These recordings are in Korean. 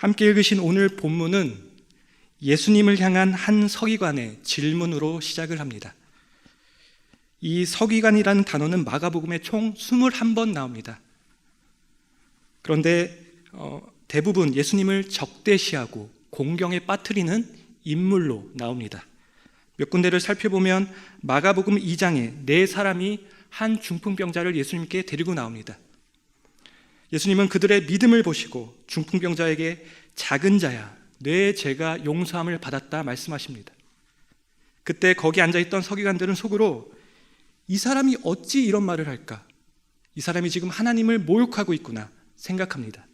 함께 읽으신 오늘 본문은 예수님을 향한 한 서기관의 질문으로 시작을 합니다. 이 서기관이라는 단어는 마가복음에 총 21번 나옵니다. 그런데 어, 대부분 예수님을 적대시하고 공경에 빠뜨리는 인물로 나옵니다. 몇 군데를 살펴보면 마가복음 2장에 네 사람이 한 중풍병자를 예수님께 데리고 나옵니다. 예수님은 그들의 믿음을 보시고 중풍병자에게 작은 자야, 내 죄가 용서함을 받았다 말씀하십니다. 그때 거기 앉아있던 서기관들은 속으로 이 사람이 어찌 이런 말을 할까? 이 사람이 지금 하나님을 모욕하고 있구나 생각합니다.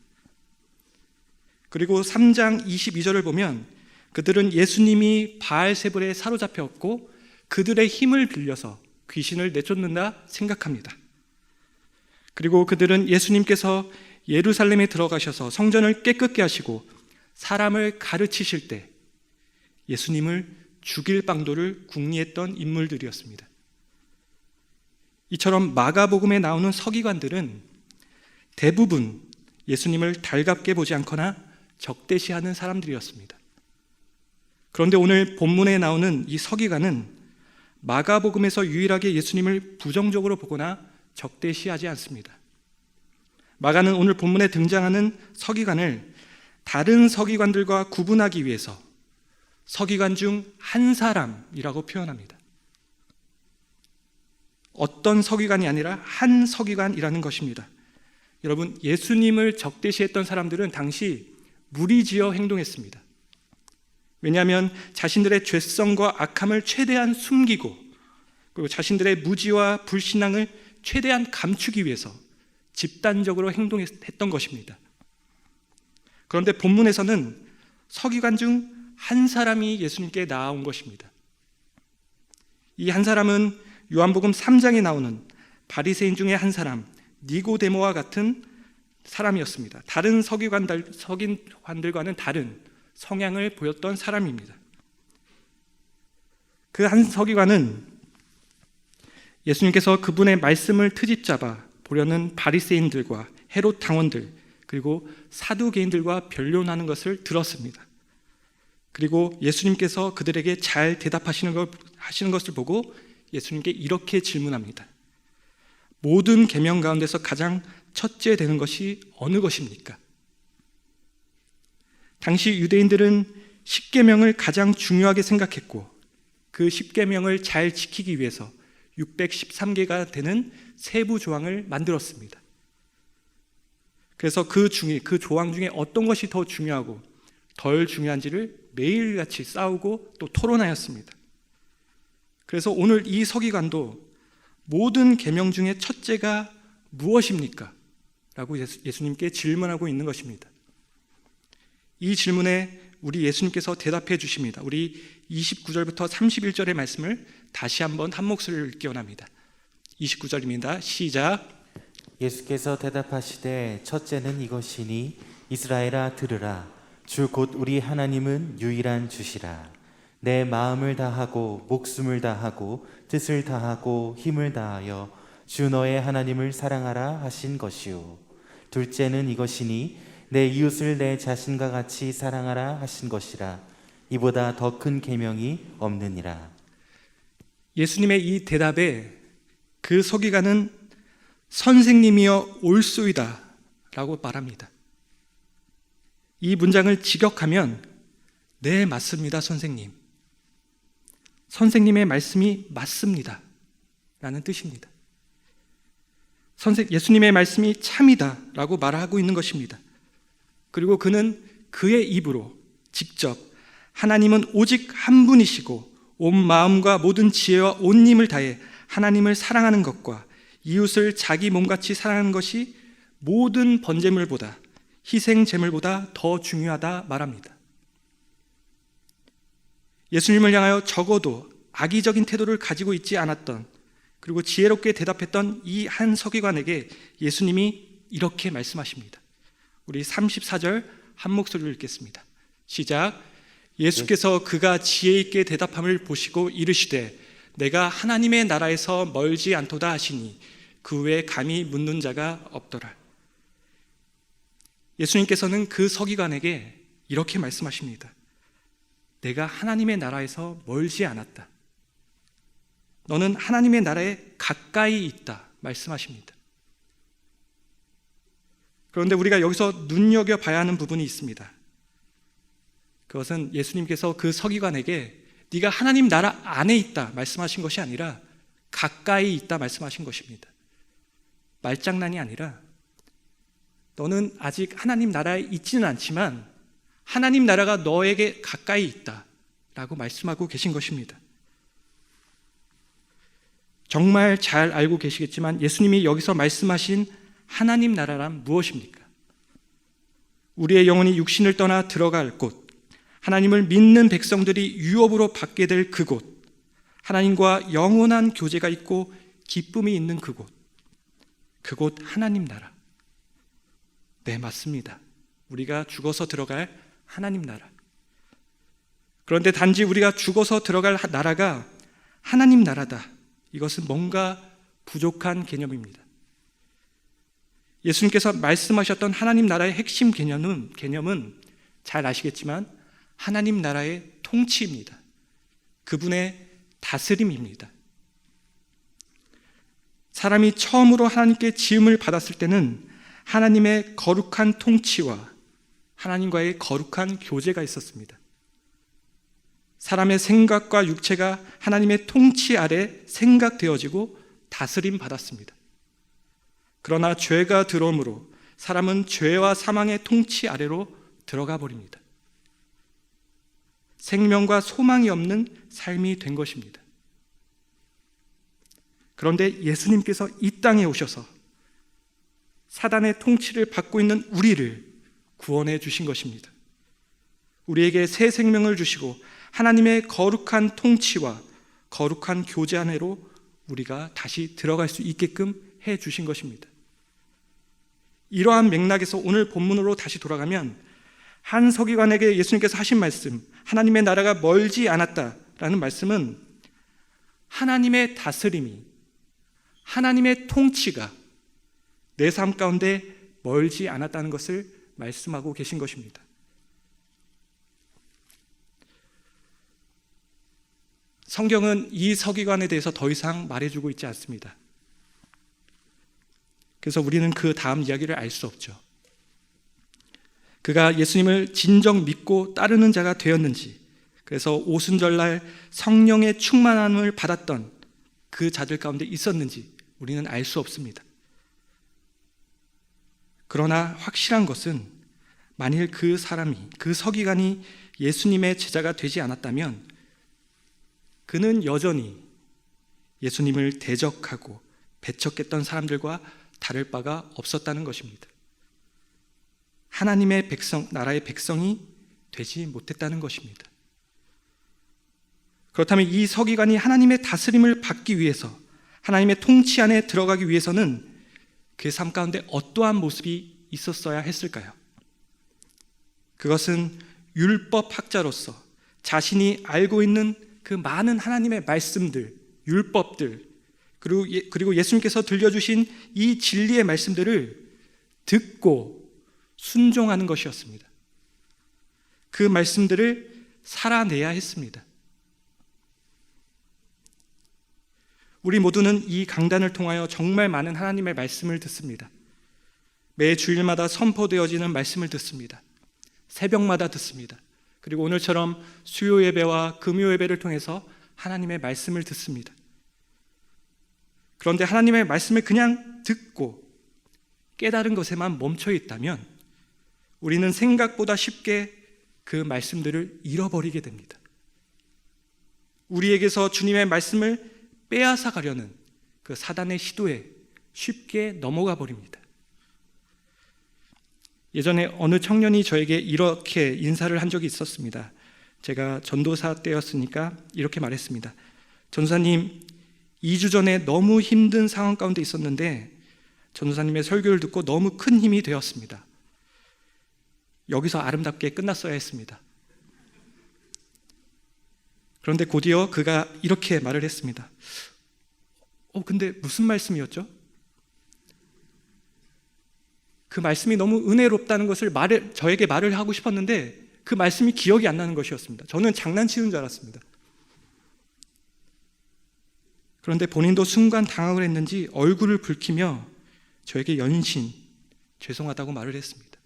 그리고 3장 22절을 보면 그들은 예수님이 바알세불에 사로잡혔고 그들의 힘을 빌려서 귀신을 내쫓는다 생각합니다. 그리고 그들은 예수님께서 예루살렘에 들어가셔서 성전을 깨끗게 하시고 사람을 가르치실 때 예수님을 죽일 방도를 궁리했던 인물들이었습니다. 이처럼 마가복음에 나오는 서기관들은 대부분 예수님을 달갑게 보지 않거나 적대시하는 사람들이었습니다. 그런데 오늘 본문에 나오는 이 서기관은 마가복음에서 유일하게 예수님을 부정적으로 보거나 적대시하지 않습니다. 마가는 오늘 본문에 등장하는 서기관을 다른 서기관들과 구분하기 위해서 서기관 중 한 사람이라고 표현합니다. 어떤 서기관이 아니라 한 서기관이라는 것입니다. 여러분, 예수님을 적대시했던 사람들은 당시 무리지어 행동했습니다. 왜냐하면 자신들의 죄성과 악함을 최대한 숨기고 그리고 자신들의 무지와 불신앙을 최대한 감추기 위해서 집단적으로 행동했던 것입니다. 그런데 본문에서는 서기관 중 한 사람이 예수님께 나아온 것입니다. 이 한 사람은 요한복음 3장에 나오는 바리새인 중에 한 사람 니고데모와 같은 사람이었습니다. 다른 서기관들, 서기관들과는 다른 성향을 보였던 사람입니다. 그 한 서기관은 예수님께서 그분의 말씀을 트집잡아 보려는 바리새인들과 헤롯 당원들 그리고 사두개인들과 변론하는 것을 들었습니다. 그리고 예수님께서 그들에게 잘 대답하시는 걸 하시는 것을 보고 예수님께 이렇게 질문합니다. 모든 계명 가운데서 가장 첫째 되는 것이 어느 것입니까? 당시 유대인들은 십계명을 가장 중요하게 생각했고 그 십계명을 잘 지키기 위해서 613개가 되는 세부 조항을 만들었습니다. 그래서 그 중에 그 조항 중에 어떤 것이 더 중요하고 덜 중요한지를 매일같이 싸우고 또 토론하였습니다. 그래서 오늘 이 서기관도 모든 계명 중에 첫째가 무엇입니까? 라고 예수 님께 질문하고 있는 것입니다. 이 질문에 우리 예수님께서 대답해 주십니다. 우리 29절부터 31절의 말씀을 다시 한번 한 목소리를 읽기 원합니다. 29절입니다. 시작. 예수께서 대답하시되 첫째는 이것이니 이스라엘아 들으라 주 곧 우리 하나님은 유일한 주시라 내 마음을 다하고 목숨을 다하고 뜻을 다하고 힘을 다하여 주 너의 하나님을 사랑하라 하신 것이요 둘째는 이것이니 내 이웃을 내 자신과 같이 사랑하라 하신 것이라 이보다 더 큰 계명이 없느니라 예수님의 이 대답에 그 서기관은 선생님이여 올소이다 라고 말합니다. 이 문장을 직역하면 네, 맞습니다, 선생님. 선생님의 말씀이 맞습니다. 라는 뜻입니다. 선생, 예수님의 말씀이 참이다 라고 말하고 있는 것입니다. 그리고 그는 그의 입으로 직접 하나님은 오직 한 분이시고 온 마음과 모든 지혜와 온 힘을 다해 하나님을 사랑하는 것과 이웃을 자기 몸같이 사랑하는 것이 모든 번제물보다 희생 제물보다 더 중요하다 말합니다. 예수님을 향하여 적어도 악의적인 태도를 가지고 있지 않았던 그리고 지혜롭게 대답했던 이 한 서기관에게 예수님이 이렇게 말씀하십니다. 우리 34절 한 목소리로 읽겠습니다. 시작. 예수께서 그가 지혜 있게 대답함을 보시고 이르시되 내가 하나님의 나라에서 멀지 않도다 하시니 그 외에 감히 묻는 자가 없더라. 예수님께서는 그 서기관에게 이렇게 말씀하십니다. 내가 하나님의 나라에서 멀지 않았다. 너는 하나님의 나라에 가까이 있다. 말씀하십니다. 그런데 우리가 여기서 눈여겨 봐야 하는 부분이 있습니다. 그것은 예수님께서 그 서기관에게 네가 하나님 나라 안에 있다 말씀하신 것이 아니라 가까이 있다 말씀하신 것입니다. 말장난이 아니라 너는 아직 하나님 나라에 있지는 않지만 하나님 나라가 너에게 가까이 있다 라고 말씀하고 계신 것입니다. 정말 잘 알고 계시겠지만 예수님이 여기서 말씀하신 하나님 나라란 무엇입니까? 우리의 영혼이 육신을 떠나 들어갈 곳, 하나님을 믿는 백성들이 유업으로 받게 될 그곳, 하나님과 영원한 교제가 있고 기쁨이 있는 그곳, 그곳 하나님 나라. 네, 맞습니다. 우리가 죽어서 들어갈 하나님 나라. 그런데 단지 우리가 죽어서 들어갈 나라가 하나님 나라다. 이것은 뭔가 부족한 개념입니다. 예수님께서 말씀하셨던 하나님 나라의 핵심 개념은, 개념은 잘 아시겠지만 하나님 나라의 통치입니다. 그분의 다스림입니다. 사람이 처음으로 하나님께 지음을 받았을 때는 하나님의 거룩한 통치와 하나님과의 거룩한 교제가 있었습니다. 사람의 생각과 육체가 하나님의 통치 아래 생각되어지고 다스림 받았습니다. 그러나 죄가 들어오므로 사람은 죄와 사망의 통치 아래로 들어가 버립니다. 생명과 소망이 없는 삶이 된 것입니다. 그런데 예수님께서 이 땅에 오셔서 사단의 통치를 받고 있는 우리를 구원해 주신 것입니다. 우리에게 새 생명을 주시고 하나님의 거룩한 통치와 거룩한 교제 안으로 우리가 다시 들어갈 수 있게끔 해 주신 것입니다. 이러한 맥락에서 오늘 본문으로 다시 돌아가면 한 서기관에게 예수님께서 하신 말씀, 하나님의 나라가 멀지 않았다라는 말씀은 하나님의 다스림이, 하나님의 통치가 내 삶 가운데 멀지 않았다는 것을 말씀하고 계신 것입니다. 성경은 이 서기관에 대해서 더 이상 말해주고 있지 않습니다. 그래서 우리는 그 다음 이야기를 알 수 없죠. 그가 예수님을 진정 믿고 따르는 자가 되었는지, 그래서 오순절날 성령의 충만함을 받았던 그 자들 가운데 있었는지 우리는 알 수 없습니다. 그러나 확실한 것은 만일 그 사람이, 그 서기관이 예수님의 제자가 되지 않았다면 그는 여전히 예수님을 대적하고 배척했던 사람들과 다를 바가 없었다는 것입니다. 하나님의 백성, 나라의 백성이 되지 못했다는 것입니다. 그렇다면 이 서기관이 하나님의 다스림을 받기 위해서 하나님의 통치 안에 들어가기 위해서는 그의 삶 가운데 어떠한 모습이 있었어야 했을까요? 그것은 율법 학자로서 자신이 알고 있는 그 많은 하나님의 말씀들, 율법들, 그리고, 예, 그리고 예수님께서 들려주신 이 진리의 말씀들을 듣고 순종하는 것이었습니다. 그 말씀들을 살아내야 했습니다. 우리 모두는 이 강단을 통하여 정말 많은 하나님의 말씀을 듣습니다. 매 주일마다 선포되어지는 말씀을 듣습니다. 새벽마다 듣습니다. 그리고 오늘처럼 수요 예배와 금요 예배를 통해서 하나님의 말씀을 듣습니다. 그런데 하나님의 말씀을 그냥 듣고 깨달은 것에만 멈춰 있다면 우리는 생각보다 쉽게 그 말씀들을 잃어버리게 됩니다. 우리에게서 주님의 말씀을 빼앗아 가려는 그 사단의 시도에 쉽게 넘어가 버립니다. 예전에 어느 청년이 저에게 이렇게 인사를 한 적이 있었습니다. 제가 전도사 때였으니까 이렇게 말했습니다. 전사님, 2주 전에 너무 힘든 상황 가운데 있었는데 전도사님의 설교를 듣고 너무 큰 힘이 되었습니다. 여기서 아름답게 끝났어야 했습니다. 그런데 곧이어 그가 이렇게 말을 했습니다. 어, 근데 무슨 말씀이었죠? 그 말씀이 너무 은혜롭다는 것을 말을, 저에게 말을 하고 싶었는데 그 말씀이 기억이 안 나는 것이었습니다. 저는 장난치는 줄 알았습니다. 그런데 본인도 순간 당황을 했는지 얼굴을 붉히며 저에게 연신 죄송하다고 말을 했습니다.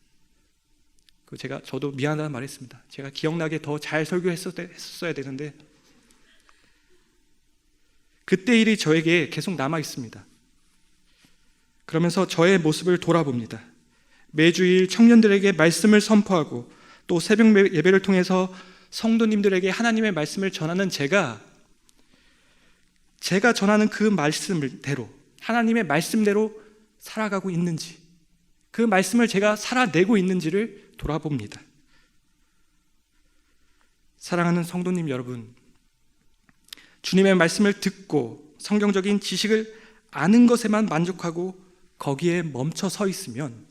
그 제가 저도 미안하다는 말했습니다. 제가 기억나게 더 잘 설교했었어야 되는데 그때 일이 저에게 계속 남아 있습니다. 그러면서 저의 모습을 돌아봅니다. 매주일 청년들에게 말씀을 선포하고 또 새벽 예배를 통해서 성도님들에게 하나님의 말씀을 전하는 제가 제가 전하는 그 말씀대로 하나님의 말씀대로 살아가고 있는지 그 말씀을 제가 살아내고 있는지를 돌아봅니다. 사랑하는 성도님 여러분, 주님의 말씀을 듣고 성경적인 지식을 아는 것에만 만족하고 거기에 멈춰 서 있으면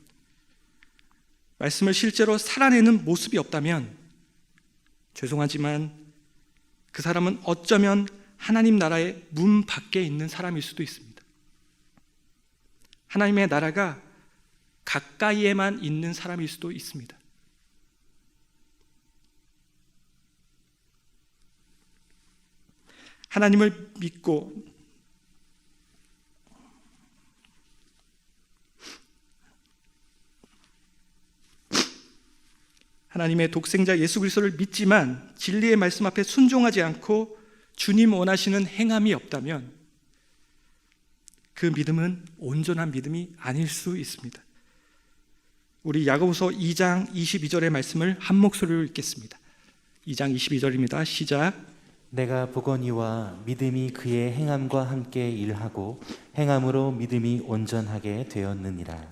말씀을 실제로 살아내는 모습이 없다면 죄송하지만 그 사람은 어쩌면 하나님 나라의 문 밖에 있는 사람일 수도 있습니다. 하나님의 나라가 가까이에만 있는 사람일 수도 있습니다. 하나님을 믿고 하나님의 독생자 예수 그리스도를 믿지만 진리의 말씀 앞에 순종하지 않고 주님 원하시는 행함이 없다면 그 믿음은 온전한 믿음이 아닐 수 있습니다. 우리 야고보서 2장 22절의 말씀을 한 목소리로 읽겠습니다. 2장 22절입니다. 시작. 내가 보거니와 믿음이 그의 행함과 함께 일하고 행함으로 믿음이 온전하게 되었느니라.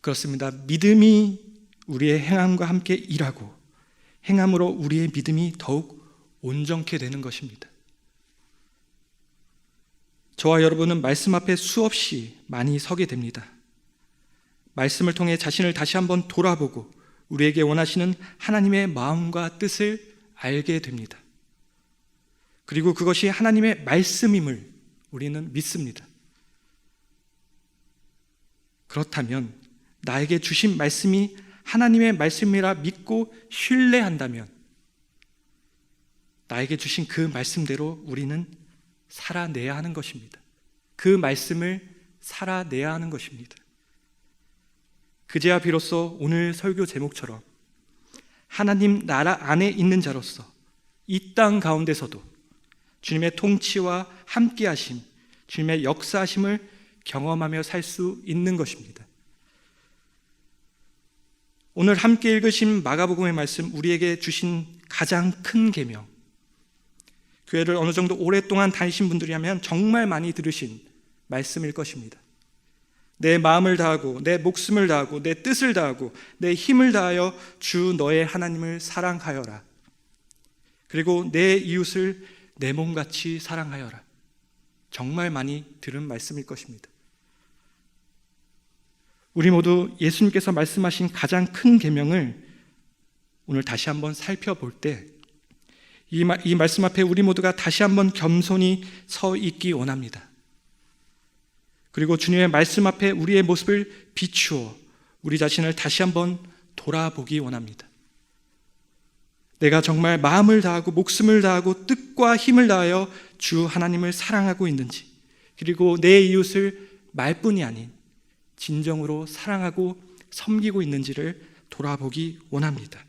그렇습니다. 믿음이 우리의 행함과 함께 일하고 행함으로 우리의 믿음이 더욱 온전케 되는 것입니다. 저와 여러분은 말씀 앞에 수없이 많이 서게 됩니다. 말씀을 통해 자신을 다시 한번 돌아보고 우리에게 원하시는 하나님의 마음과 뜻을 알게 됩니다. 그리고 그것이 하나님의 말씀임을 우리는 믿습니다. 그렇다면 나에게 주신 말씀이 하나님의 말씀이라 믿고 신뢰한다면 나에게 주신 그 말씀대로 우리는 살아내야 하는 것입니다. 그 말씀을 살아내야 하는 것입니다. 그제야 비로소 오늘 설교 제목처럼 하나님 나라 안에 있는 자로서 이 땅 가운데서도 주님의 통치와 함께 하심, 주님의 역사하심을 경험하며 살 수 있는 것입니다. 오늘 함께 읽으신 마가복음의 말씀 우리에게 주신 가장 큰 계명. 교회를 어느 정도 오랫동안 다니신 분들이라면 정말 많이 들으신 말씀일 것입니다. 내 마음을 다하고 내 목숨을 다하고 내 뜻을 다하고 내 힘을 다하여 주 너의 하나님을 사랑하여라. 그리고 내 이웃을 내 몸같이 사랑하여라. 정말 많이 들은 말씀일 것입니다. 우리 모두 예수님께서 말씀하신 가장 큰 계명을 오늘 다시 한번 살펴볼 때 이이 말씀 앞에 우리 모두가 다시 한번 겸손히 서 있기 원합니다. 그리고 주님의 말씀 앞에 우리의 모습을 비추어 우리 자신을 다시 한번 돌아보기 원합니다. 내가 정말 마음을 다하고 목숨을 다하고 뜻과 힘을 다하여 주 하나님을 사랑하고 있는지, 그리고 내 이웃을 말뿐이 아닌 진정으로 사랑하고 섬기고 있는지를 돌아보기 원합니다.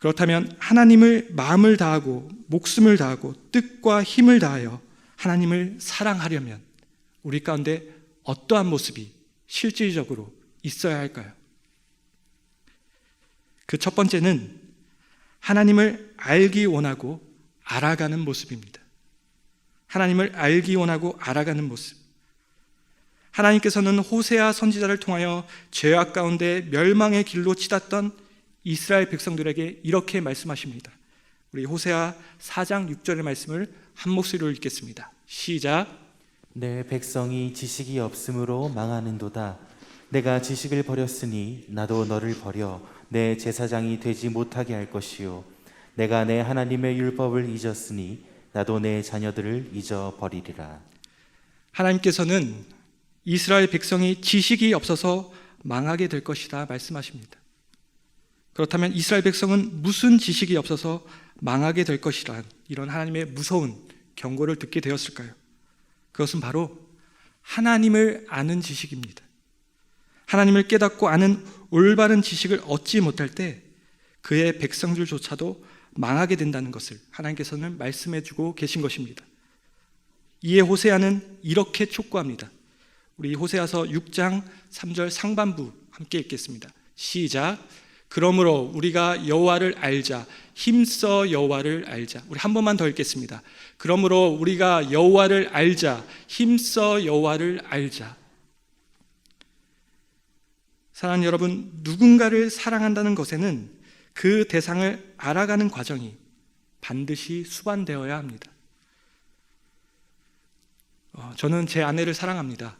그렇다면 하나님을 마음을 다하고 목숨을 다하고 뜻과 힘을 다하여 하나님을 사랑하려면 우리 가운데 어떠한 모습이 실질적으로 있어야 할까요? 그 첫 번째는 하나님을 알기 원하고 알아가는 모습입니다. 하나님을 알기 원하고 알아가는 모습. 하나님께서는 호세아 선지자를 통하여 죄악 가운데 멸망의 길로 치닫던 이스라엘 백성들에게 이렇게 말씀하십니다. 우리 호세아 4장 6절의 말씀을 한 목소리로 읽겠습니다. 시작. 내 백성이 지식이 없으므로 망하는도다. 내가 지식을 버렸으니 나도 너를 버려 내 제사장이 되지 못하게 할 것이요. 내가 내 하나님의 율법을 잊었으니 나도 내 자녀들을 잊어버리리라. 하나님께서는 이스라엘 백성이 지식이 없어서 망하게 될 것이다 말씀하십니다. 그렇다면 이스라엘 백성은 무슨 지식이 없어서 망하게 될 것이란 이런 하나님의 무서운 경고를 듣게 되었을까요? 그것은 바로 하나님을 아는 지식입니다. 하나님을 깨닫고 아는 올바른 지식을 얻지 못할 때 그의 백성들조차도 망하게 된다는 것을 하나님께서는 말씀해 주고 계신 것입니다. 이에 호세아는 이렇게 촉구합니다. 우리 호세아서 6장 3절 상반부 함께 읽겠습니다. 시작. 그러므로 우리가 여호와를 알자 힘써 여호와를 알자. 우리 한 번만 더 읽겠습니다. 그러므로 우리가 여호와를 알자 힘써 여호와를 알자. 사랑하는 여러분, 누군가를 사랑한다는 것에는 그 대상을 알아가는 과정이 반드시 수반되어야 합니다. 어, 저는 제 아내를 사랑합니다.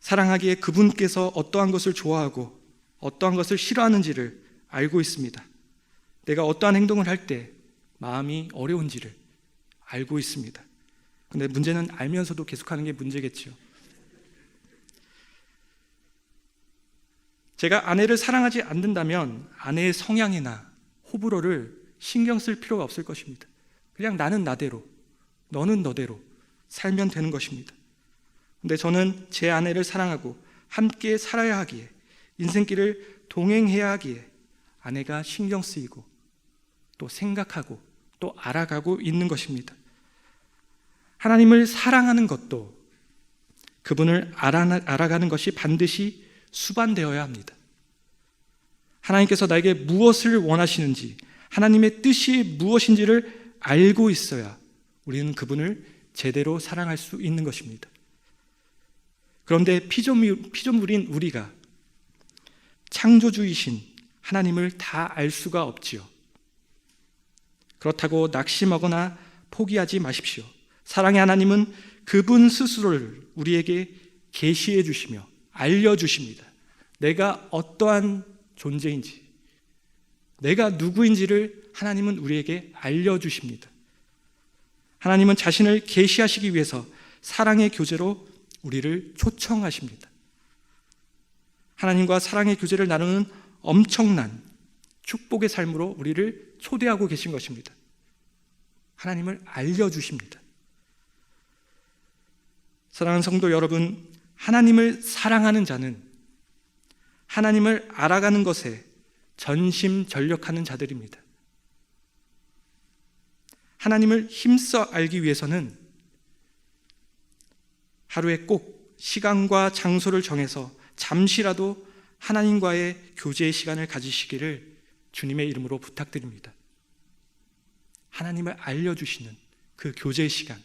사랑하기에 그분께서 어떠한 것을 좋아하고 어떠한 것을 싫어하는지를 알고 있습니다. 내가 어떠한 행동을 할 때 마음이 어려운지를 알고 있습니다. 근데 문제는 알면서도 계속하는 게 문제겠지요. 제가 아내를 사랑하지 않는다면 아내의 성향이나 호불호를 신경 쓸 필요가 없을 것입니다. 그냥 나는 나대로, 너는 너대로 살면 되는 것입니다. 근데 저는 제 아내를 사랑하고 함께 살아야 하기에 인생길을 동행해야 하기에 아내가 신경 쓰이고 또 생각하고 또 알아가고 있는 것입니다. 하나님을 사랑하는 것도 그분을 알아, 알아가는 것이 반드시 수반되어야 합니다. 하나님께서 나에게 무엇을 원하시는지, 하나님의 뜻이 무엇인지를 알고 있어야 우리는 그분을 제대로 사랑할 수 있는 것입니다. 그런데 피조물, 피조물인 우리가 창조주이신 하나님을 다 알 수가 없지요. 그렇다고 낙심하거나 포기하지 마십시오. 사랑의 하나님은 그분 스스로를 우리에게 계시해 주시며 알려 주십니다. 내가 어떠한 존재인지, 내가 누구인지를 하나님은 우리에게 알려 주십니다. 하나님은 자신을 계시하시기 위해서 사랑의 교제로 우리를 초청하십니다. 하나님과 사랑의 교제를 나누는 엄청난 축복의 삶으로 우리를 초대하고 계신 것입니다. 하나님을 알려주십니다. 사랑하는 성도 여러분, 하나님을 사랑하는 자는 하나님을 알아가는 것에 전심 전력하는 자들입니다. 하나님을 힘써 알기 위해서는 하루에 꼭 시간과 장소를 정해서 잠시라도 하나님과의 교제의 시간을 가지시기를 주님의 이름으로 부탁드립니다. 하나님을 알려주시는 그 교제의 시간,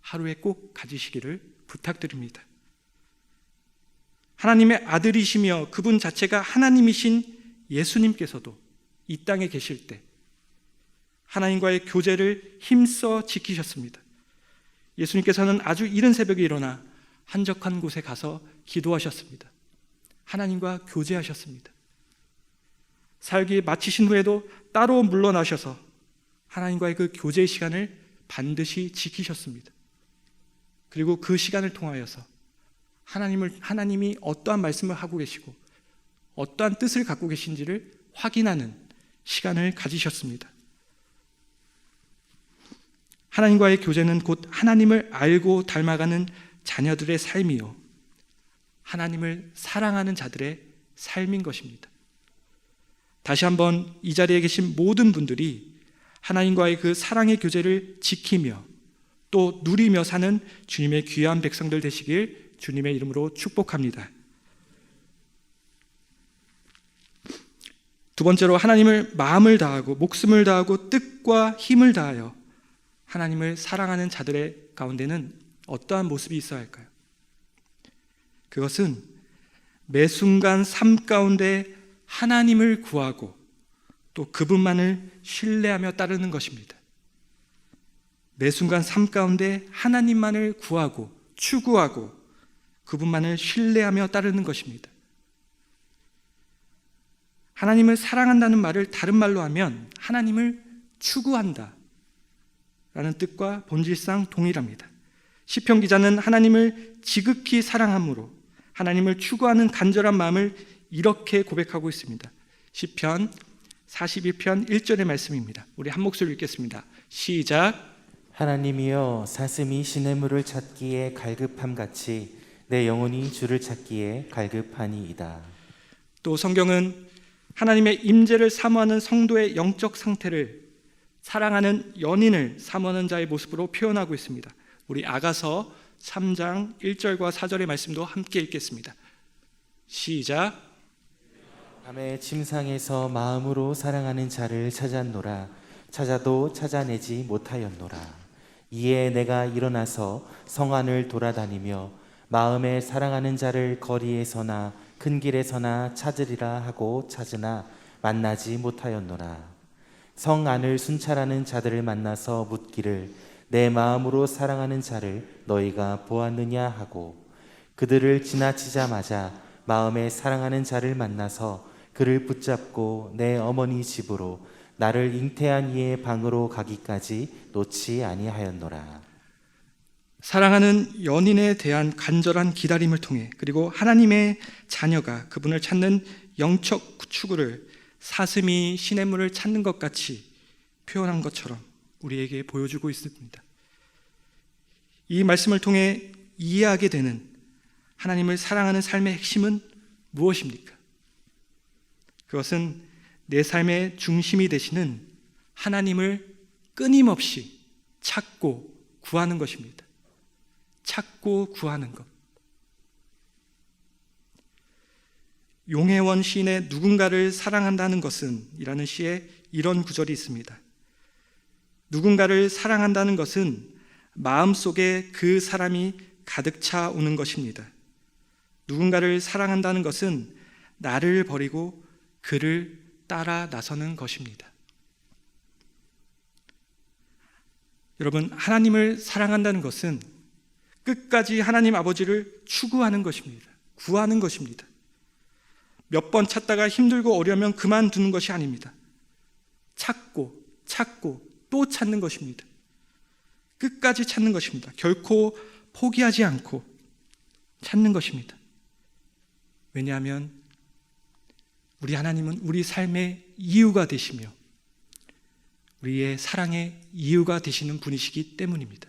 하루에 꼭 가지시기를 부탁드립니다. 하나님의 아들이시며 그분 자체가 하나님이신 예수님께서도 이 땅에 계실 때 하나님과의 교제를 힘써 지키셨습니다. 예수님께서는 아주 이른 새벽에 일어나 한적한 곳에 가서 기도하셨습니다. 하나님과 교제하셨습니다. 살기 마치신 후에도 따로 물러나셔서 하나님과의 그 교제의 시간을 반드시 지키셨습니다. 그리고 그 시간을 통하여서 하나님을 하나님이 어떠한 말씀을 하고 계시고 어떠한 뜻을 갖고 계신지를 확인하는 시간을 가지셨습니다. 하나님과의 교제는 곧 하나님을 알고 닮아가는 자녀들의 삶이요. 하나님을 사랑하는 자들의 삶인 것입니다. 다시 한번 이 자리에 계신 모든 분들이 하나님과의 그 사랑의 교제를 지키며 또 누리며 사는 주님의 귀한 백성들 되시길 주님의 이름으로 축복합니다. 두 번째로 하나님을 마음을 다하고 목숨을 다하고 뜻과 힘을 다하여 하나님을 사랑하는 자들의 가운데는 어떠한 모습이 있어야 할까요? 그것은 매 순간 삶 가운데 하나님을 구하고 또 그분만을 신뢰하며 따르는 것입니다. 매 순간 삶 가운데 하나님만을 구하고 추구하고 그분만을 신뢰하며 따르는 것입니다. 하나님을 사랑한다는 말을 다른 말로 하면 하나님을 추구한다. 라는 뜻과 본질상 동일합니다. 시편 기자는 하나님을 지극히 사랑함으로 하나님을 추구하는 간절한 마음을 이렇게 고백하고 있습니다. 시편 41편 1절의 말씀입니다. 우리 한 목소리 읽겠습니다. 시작. 하나님이여 사슴이 시냇물을 찾기에 갈급함 같이 내 영혼이 주를 찾기에 갈급하니이다. 또 성경은 하나님의 임재를 사모하는 성도의 영적 상태를 사랑하는 연인을 사모하는 자의 모습으로 표현하고 있습니다. 우리 아가서 3장 1절과 4절의 말씀도 함께 읽겠습니다. 시작. 밤에 침상에서 마음으로 사랑하는 자를 찾았노라 찾아도 찾아내지 못하였노라 이에 내가 일어나서 성안을 돌아다니며 마음에 사랑하는 자를 거리에서나 큰 길에서나 찾으리라 하고 찾으나 만나지 못하였노라 성 안을 순찰하는 자들을 만나서 묻기를 내 마음으로 사랑하는 자를 너희가 보았느냐 하고 그들을 지나치자마자 마음에 사랑하는 자를 만나서 그를 붙잡고 내 어머니 집으로 나를 잉태한 이의 방으로 가기까지 놓지 아니하였노라. 사랑하는 연인에 대한 간절한 기다림을 통해 그리고 하나님의 자녀가 그분을 찾는 영적 추구를 사슴이 시냇물을 찾는 것 같이 표현한 것처럼 우리에게 보여주고 있습니다. 이 말씀을 통해 이해하게 되는 하나님을 사랑하는 삶의 핵심은 무엇입니까? 그것은 내 삶의 중심이 되시는 하나님을 끊임없이 찾고 구하는 것입니다. 찾고 구하는 것. 용혜원 시인의 누군가를 사랑한다는 것은 이라는 시에 이런 구절이 있습니다. 누군가를 사랑한다는 것은 마음속에 그 사람이 가득 차 오는 것입니다. 누군가를 사랑한다는 것은 나를 버리고 그를 따라 나서는 것입니다. 여러분, 하나님을 사랑한다는 것은 끝까지 하나님 아버지를 추구하는 것입니다. 구하는 것입니다. 몇 번 찾다가 힘들고 어려우면 그만두는 것이 아닙니다. 찾고, 찾고, 또 찾는 것입니다. 끝까지 찾는 것입니다. 결코 포기하지 않고 찾는 것입니다. 왜냐하면 우리 하나님은 우리 삶의 이유가 되시며 우리의 사랑의 이유가 되시는 분이시기 때문입니다.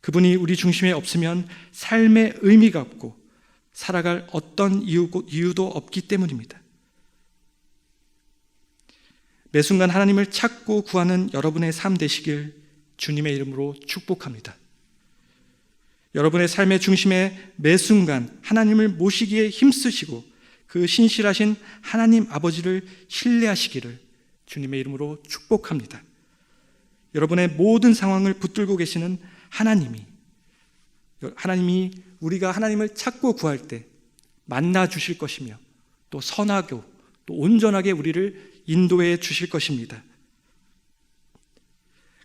그분이 우리 중심에 없으면 삶의 의미가 없고 살아갈 어떤 이유도 없기 때문입니다. 매 순간 하나님을 찾고 구하는 여러분의 삶 되시길 주님의 이름으로 축복합니다. 여러분의 삶의 중심에 매 순간 하나님을 모시기에 힘쓰시고 그 신실하신 하나님 아버지를 신뢰하시기를 주님의 이름으로 축복합니다. 여러분의 모든 상황을 붙들고 계시는 하나님이 하나님이 우리가 하나님을 찾고 구할 때 만나 주실 것이며 또 선하고 또 온전하게 우리를 인도해 주실 것입니다.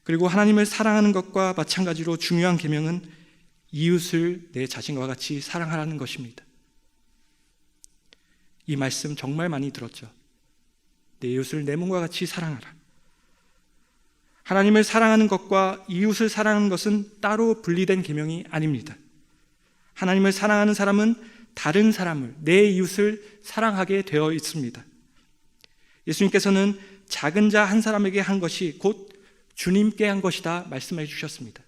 그리고 하나님을 사랑하는 것과 마찬가지로 중요한 계명은 이웃을 내 자신과 같이 사랑하라는 것입니다. 이 말씀 정말 많이 들었죠. 내 이웃을 내 몸과 같이 사랑하라. 하나님을 사랑하는 것과 이웃을 사랑하는 것은 따로 분리된 계명이 아닙니다. 하나님을 사랑하는 사람은 다른 사람을 내 이웃을 사랑하게 되어 있습니다. 예수님께서는 작은 자 한 사람에게 한 것이 곧 주님께 한 것이다 말씀해 주셨습니다.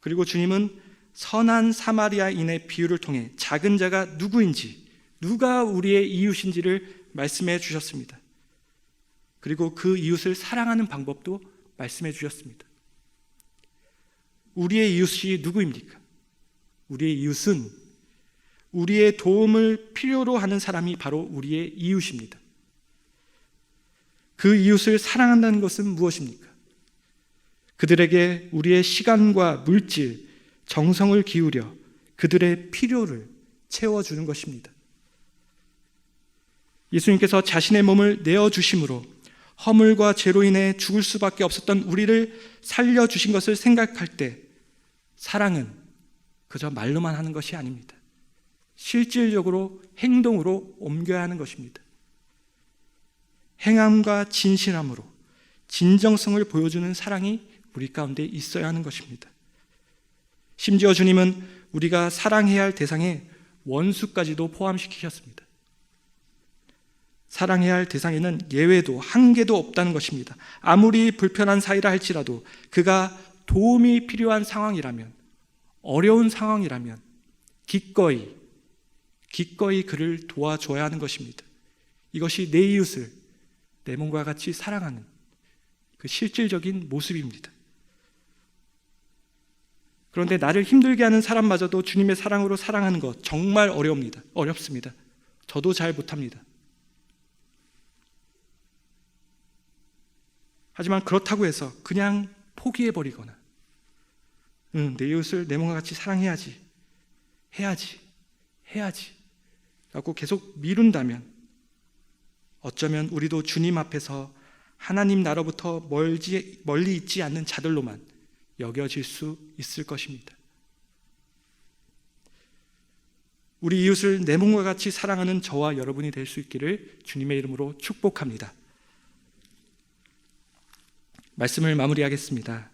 그리고 주님은 선한 사마리아인의 비유를 통해 작은 자가 누구인지, 누가 우리의 이웃인지를 말씀해 주셨습니다. 그리고 그 이웃을 사랑하는 방법도 말씀해 주셨습니다. 우리의 이웃이 누구입니까? 우리의 이웃은 우리의 도움을 필요로 하는 사람이 바로 우리의 이웃입니다. 그 이웃을 사랑한다는 것은 무엇입니까? 그들에게 우리의 시간과 물질, 정성을 기울여 그들의 필요를 채워주는 것입니다. 예수님께서 자신의 몸을 내어주심으로 허물과 죄로 인해 죽을 수밖에 없었던 우리를 살려주신 것을 생각할 때 사랑은 그저 말로만 하는 것이 아닙니다. 실질적으로 행동으로 옮겨야 하는 것입니다. 행함과 진실함으로 진정성을 보여주는 사랑이 우리 가운데 있어야 하는 것입니다. 심지어 주님은 우리가 사랑해야 할 대상에 원수까지도 포함시키셨습니다. 사랑해야 할 대상에는 예외도 한계도 없다는 것입니다. 아무리 불편한 사이라 할지라도 그가 도움이 필요한 상황이라면 어려운 상황이라면 기꺼이 기꺼이 그를 도와줘야 하는 것입니다. 이것이 내 이웃을 내 몸과 같이 사랑하는 그 실질적인 모습입니다. 그런데 나를 힘들게 하는 사람마저도 주님의 사랑으로 사랑하는 것 정말 어렵습니다. 어렵습니다. 저도 잘 못합니다. 하지만 그렇다고 해서 그냥 포기해 버리거나, 응, 내 이웃을 내 몸과 같이 사랑해야지, 해야지, 해야지, 라고 계속 미룬다면, 어쩌면 우리도 주님 앞에서 하나님 나로부터 멀지, 멀리 있지 않는 자들로만 여겨질 수 있을 것입니다. 우리 이웃을 내 몸과 같이 사랑하는 저와 여러분이 될 수 있기를 주님의 이름으로 축복합니다. 말씀을 마무리하겠습니다.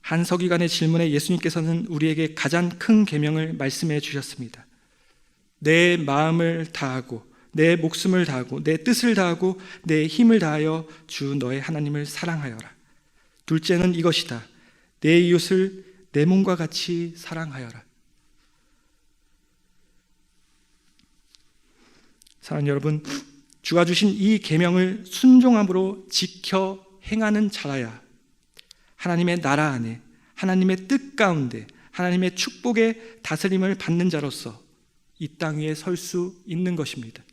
한 서기관의 질문에 예수님께서는 우리에게 가장 큰 계명을 말씀해 주셨습니다. 내 마음을 다하고 내 목숨을 다하고 내 뜻을 다하고 내 힘을 다하여 주 너의 하나님을 사랑하여라. 둘째는 이것이다. 내 이웃을 내 몸과 같이 사랑하여라. 사랑하는 여러분, 주가 주신 이 계명을 순종함으로 지켜 행하는 자라야 하나님의 나라 안에 하나님의 뜻 가운데 하나님의 축복의 다스림을 받는 자로서 이 땅 위에 설 수 있는 것입니다.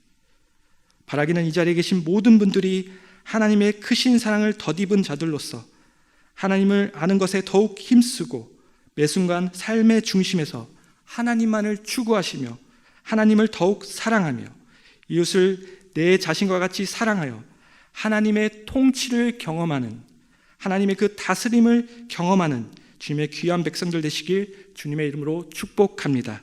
바라기는 이 자리에 계신 모든 분들이 하나님의 크신 사랑을 덧입은 자들로서 하나님을 아는 것에 더욱 힘쓰고 매 순간 삶의 중심에서 하나님만을 추구하시며 하나님을 더욱 사랑하며 이웃을 내 자신과 같이 사랑하여 하나님의 통치를 경험하는 하나님의 그 다스림을 경험하는 주님의 귀한 백성들 되시길 주님의 이름으로 축복합니다.